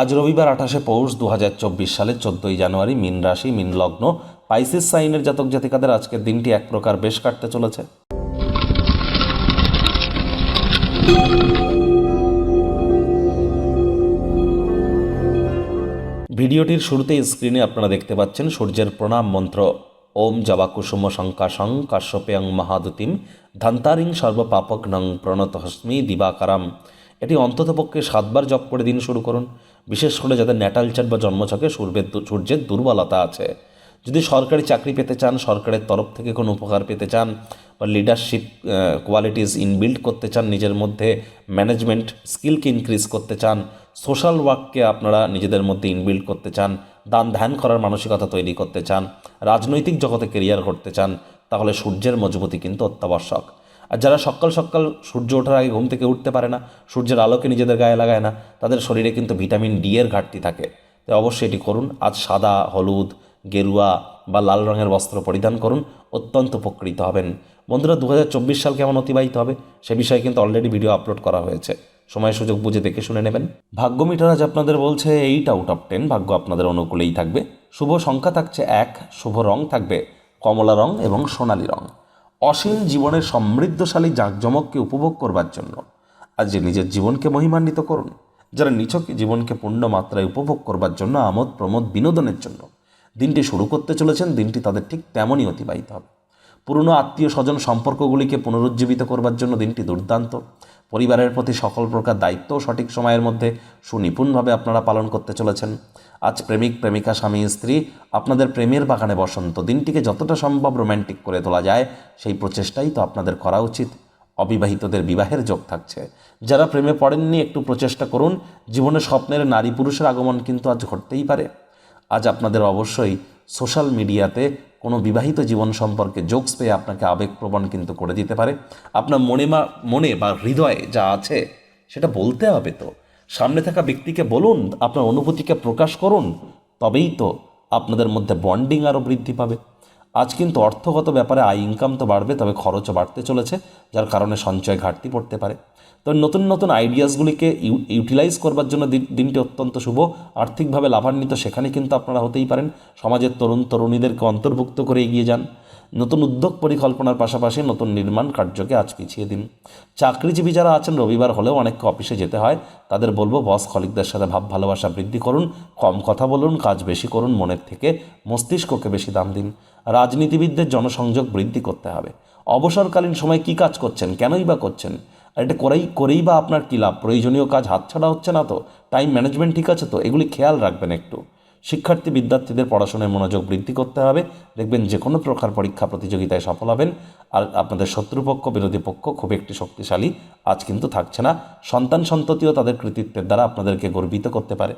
আজ রবিবার আঠাশে পৌষ দু সালের চোদ্দোই জানুয়ারি, মিন রাশি, মিন লগ্ন, পাইসিস সাইনের জাতক জাতিকাদের আজকের দিনটি এক প্রকার বেশ কাটতে চলেছে। ভিডিওটির শুরুতে স্ক্রিনে আপনারা দেখতে পাচ্ছেন সূর্যের প্রণাম মন্ত্র। ওম জবা কুসুম শঙ্কাশং কাশ্যপেয়ং মহাদুতিম, ধান্তারিং সর্বপাপক নং প্রণত হস্মি দিবাকারাম। এটি অন্ততপক্ষে সাতবার জপ করে দিন শুরু করুন। বিশেষ করে যাদের ন্যাটাল চার্ট বা জন্মছকে সূর্যের সূর্যের দুর্বলতা আছে। যদি সরকারি চাকরি পেতে চান, সরকারের তরফ থেকে কোনো উপকার পেতে চান বা লিডারশিপ কোয়ালিটিস ইনবিল্ড করতে চান, নিজের মধ্যে ম্যানেজমেন্ট স্কিলকে ইনক্রিজ করতে চান সোশ্যাল ওয়ার্ককে আপনারা নিজেদের মধ্যে ইনবিল্ড করতে চান, দান ধ্যান করার মানসিকতা তৈরি করতে চান, রাজনৈতিক জগতে কেরিয়ার করতে চান, তাহলে সূর্যের মজবুতি কিন্তু অত্যাবশ্যক। আর যারা সকাল সকাল সূর্য ওঠার আগে ঘুম থেকে উঠতে পারে না, সূর্যের আলোকে নিজেদের গায়ে লাগায় না, তাদের শরীরে কিন্তু ভিটামিন ডি এর ঘাটতি থাকে। তো অবশ্যই এটি করুন, আজ সাদা, হলুদ, গেরুয়া বা লাল রঙের বস্ত্র পরিধান করুন, অত্যন্ত উপকৃত হবেন। বন্ধুরা দু হাজার চব্বিশ সাল কেমন অতিবাহিত হবে সে বিষয়ে কিন্তু অলরেডি ভিডিও আপলোড করা হয়েছে। সময়, সুযোগ বুঝে দেখে শুনে নেবেন। ভাগ্য মিটার আজ আপনাদের বলছে, এইট আউট অফ টেন ভাগ্য আপনাদের অনুকূলেই থাকবে। শুভ সংখ্যা থাকছে এক, শুভ রং থাকবে কমলা রং এবং সোনালী রং। অসীম জীবনের সমৃদ্ধশালী জাঁকজমককে উপভোগ করবার জন্য আজ নিজের জীবনকে মহিমান্বিত করুন, যারা নিছক জীবনকে পূর্ণ মাত্রায় উপভোগ করবার জন্য আমোদ প্রমোদ বিনোদনের জন্য, দিনটি শুরু করতে চলেছেন, দিনটি তাদের ঠিক তেমনই অতিবাহিত হবে। পুরনো আত্মীয় স্বজন সম্পর্কগুলিকে পুনরুজ্জীবিত করবার জন্য দিনটি দুর্দান্ত। পরিবারের প্রতি সকল প্রকার দায়িত্ব সঠিক সময়ের মধ্যে সুনিপুণভাবে আপনারা পালন করতে চলেছেন। আজ প্রেমিক, প্রেমিকা, স্বামী, স্ত্রী আপনাদের প্রেমের বাগানে বসন্ত দিনটিকে যতটা সম্ভব রোম্যান্টিক করে তোলা যায়, সেই প্রচেষ্টাই তো আপনাদের করা উচিত। অবিবাহিতদের বিবাহের যোগ থাকছে। যারা প্রেমে পড়েননি, একটু প্রচেষ্টা করুন। জীবনে স্বপ্নের নারী পুরুষের আগমন কিন্তু আজ ঘটতেই পারে। আজ আপনাদের অবশ্যই সোশ্যাল মিডিয়াতে কোনো বিবাহিত জীবন সম্পর্কে জোকস পেয়ে আপনাকে আবেগপ্রবণ কিন্তু করে দিতে পারে। আপনার মনে মা মনে বা হৃদয়ে যা আছে সেটা বলতে হবে তো। সামনে থাকা ব্যক্তিকে বলুন, আপনার অনুভূতিকে প্রকাশ করুন, তবেই তো আপনাদের মধ্যে বন্ডিং আরও বৃদ্ধি পাবে। আজ কিন্তু অর্থগত ব্যাপারে আয় ইনকাম তো বাড়বে, তবে খরচও বাড়তে চলেছে, যার কারণে সঞ্চয় ঘাটতি পড়তে পারে। তবে নতুন নতুন আইডিয়াসগুলিকে ইউটিলাইজ করবার জন্য দিন- দিনটি অত্যন্ত শুভ। আর্থিকভাবে লাভান্বিত সেখানে কিন্তু আপনারা হতেই পারেন। সমাজের তরুণ তরুণীদেরকে অন্তর্ভুক্ত করে এগিয়ে যান। নতুন উদ্যোগ পরিকল্পনার পাশাপাশি নতুন নির্মাণ কার্যকে আজ পিছিয়ে দিন। চাকরিজীবী যারা আছেন, রবিবার হলেও অনেককে অফিসে যেতে হয়। তাদের বলব, বস কলিকদের সাথে ভাব, ভালোবাসা বৃদ্ধি করুন, কম কথা বলুন, কাজ বেশি করুন, মনের থেকে মস্তিষ্ককে বেশি দাম দিন। রাজনীতিবিদদের জনসংযোগ বৃদ্ধি করতে হবে। অবসরকালীন সময় কি কাজ করছেন, কেনই বা করছেন? আর এটা করেই করেই বা আপনার কী লাভ? প্রয়োজনীয় কাজ হাতছাড়া হচ্ছে না তো? টাইম ম্যানেজমেন্ট ঠিক আছে তো? এগুলি খেয়াল রাখবেন একটু। শিক্ষার্থী, বিদ্যার্থীদের পড়াশোনায় মনোযোগ বৃদ্ধি করতে হবে। দেখবেন যে কোনো প্রকার পরীক্ষা প্রতিযোগিতায় সফল হবেন। আর আপনাদের শত্রুপক্ষ, বিরোধী পক্ষ খুব একটি শক্তিশালী, আজ কিন্তু থাকছে না। সন্তান সন্ততিও তাদের কৃতিত্বের দ্বারা আপনাদেরকে গর্বিত করতে পারে।